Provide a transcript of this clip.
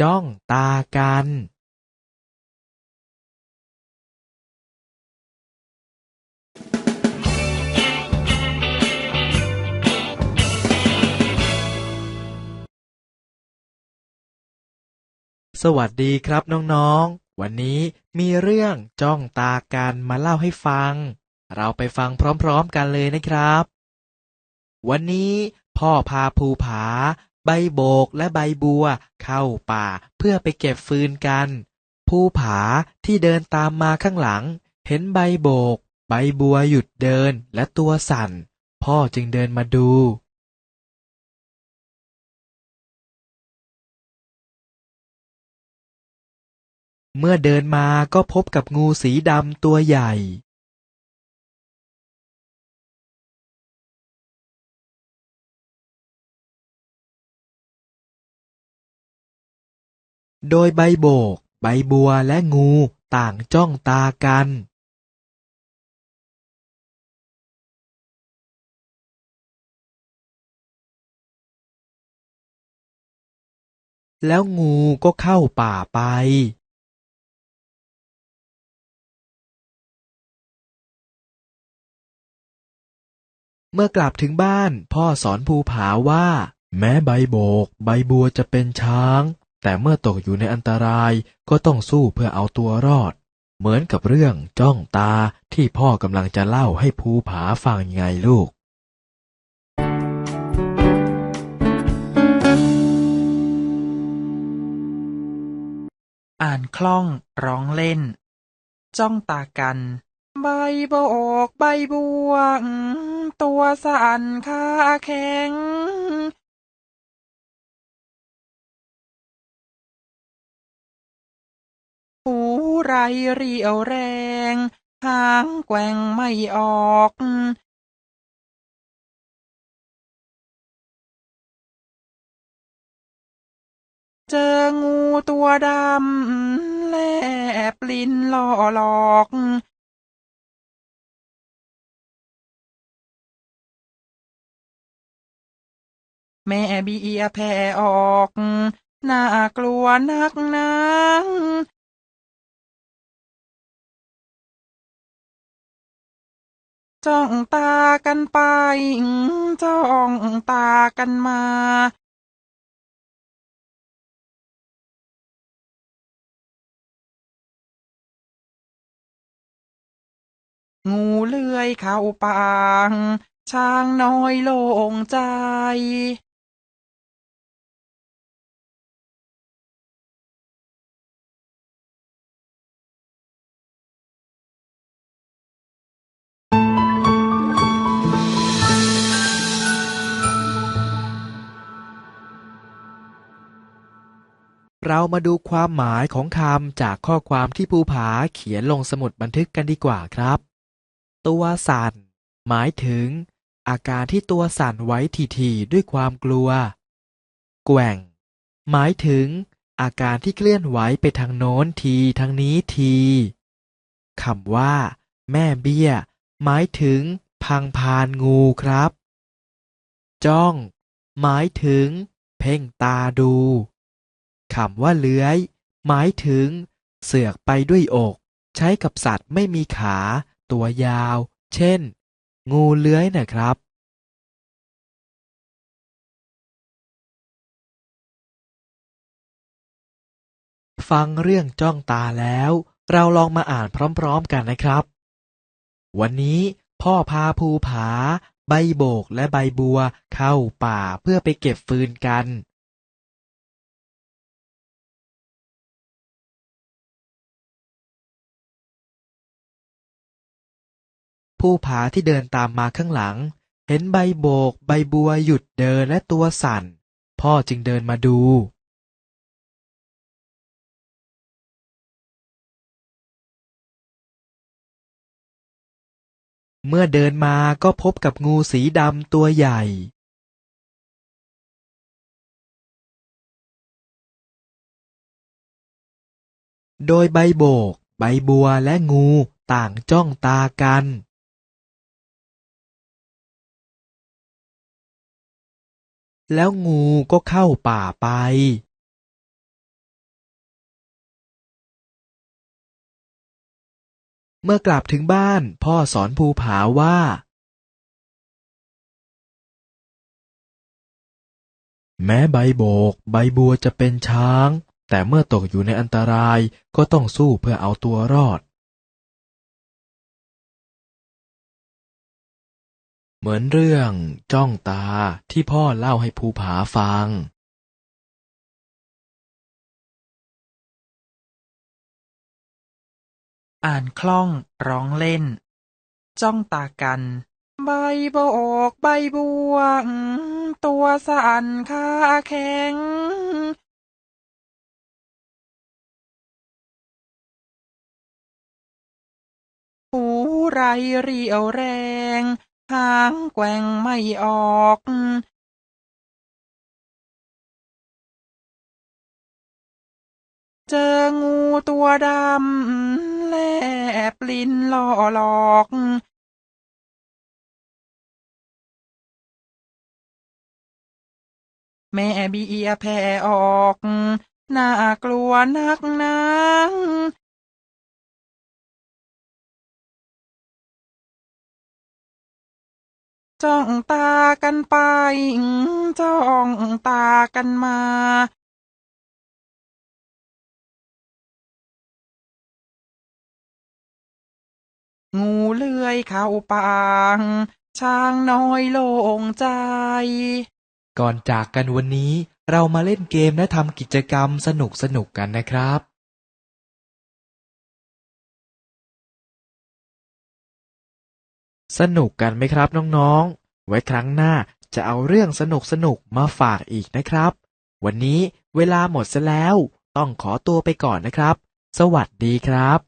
จ้องตากันสวัสดีครับน้องๆ วันนี้มีเรื่องจ้องตากันมาเล่าให้ฟัง เราไปฟังพร้อมๆกันเลยนะครับ วันนี้พ่อพาภูผา ใบโบกและใบบัว เข้าป่าเพื่อไปเก็บฟืนกัน ภูผาที่เดินตามมาข้างหลัง เห็นใบโบก ใบบัวหยุดเดินและตัวสั่น พ่อจึงเดินมาดูเมื่อเดินมาก็พบกับงูสีดำตัวใหญ่ โดยใบโบก ใบบัวและงูต่างจ้องตากันแล้วงูก็เข้าป่าไป เมื่อกลับถึงบ้านพ่อสอนภูผาว่า แม้ใบโบก ใบบัวจะเป็นช้าง แต่เมื่อตกอยู่ในอันตรายก็ต้องสู้เพื่อเอาตัวรอด เหมือนกับเรื่องจ้องตาที่พ่อกำลังจะเล่าให้ภูผาฟังไงลูก อ่านคล่องร้องเล่น จ้องตากัน ใบโบกใบบัวอืมตัวสั่นขาแข็ง หูไรเรียวแรง หางแกว่งไม่ออกเจองูตัวดำแลบลิ้นล่อหลอก แม่เบียแผ่ออก น่ากลัวนักหนา จ้องตากันไป จ้องตากันมางูเลื้อยเข้าปางช้างน้อยโล่งใจ เรามาดูความหมายของคำจากข้อความที่ภูผาเขียนลงสมุดบันทึกกันดีกว่าครับ ตัวสั่น หมายถึง อาการที่ตัวสั่นไว้ทีๆด้วยความกลัว แกว่ง หมายถึง อาการที่เคลื่อนไหวไปทางโน้นทีทางนี้ทีคำว่า แม่เบี้ย หมายถึง พังพานงูครับ จ้อง หมายถึง เพ่งตาดู คำว่าเลื้อย หมายถึง เสือกไปด้วยอก ใช้กับสัตว์ไม่มีขา ตัวยาว เช่น งูเลื้อยนะครับ ฟังเรื่องจ้องตาแล้ว เราลองมาอ่านพร้อมๆกันนะครับ วันนี้พ่อพาภูผา ใบโบกและใบบัวเข้าป่าเพื่อไปเก็บฟืนกัน ผู้ผาที่เดินตามมาข้างหลัง เห็นใบโบก ใบบัวหยุดเดินและตัวสั่น พ่อจึงเดินมาดู เมื่อเดินมาก็พบกับงูสีดำตัวใหญ่ โดยใบโบก ใบบัวและงูต่างจ้องตากัน แล้วงูก็เข้าป่าไปเมื่อกลับถึงบ้าน พ่อสอนภูผาว่า แม้ใบโบก ใบบัวจะเป็นช้าง แต่เมื่อตกอยู่ในอันตรายก็ต้องสู้เพื่อเอาตัวรอด เหมือนเรื่องจ้องตาที่พ่อเล่าให้ภูผาฟังอ่านคล่องร้องเล่น จ้องตากัน ใบโบกใบบัวอืมตัวสั่นขาแข็ง หูไรเรียวแรง หางแกว่งไม่ออกเจองูตัวดำแลบลิ้นล่อหลอก แม่เบียแผ่ออก น่ากลัวนักหนา จ้องตากันไป จ้องตากันมางูเลื้อยเข้าปางช้างน้อยโล่งใจ ก่อนจากกันวันนี้เรามาเล่นเกมและทำกิจกรรมสนุกสนุกกันนะครับ สนุกกันไหมครับน้องๆ ไว้ครั้งหน้าจะเอาเรื่องสนุกสนุกๆมาฝากอีกนะครับ วันนี้เวลาหมดซะแล้ว ต้องขอตัวไปก่อนนะครับ สวัสดีครับ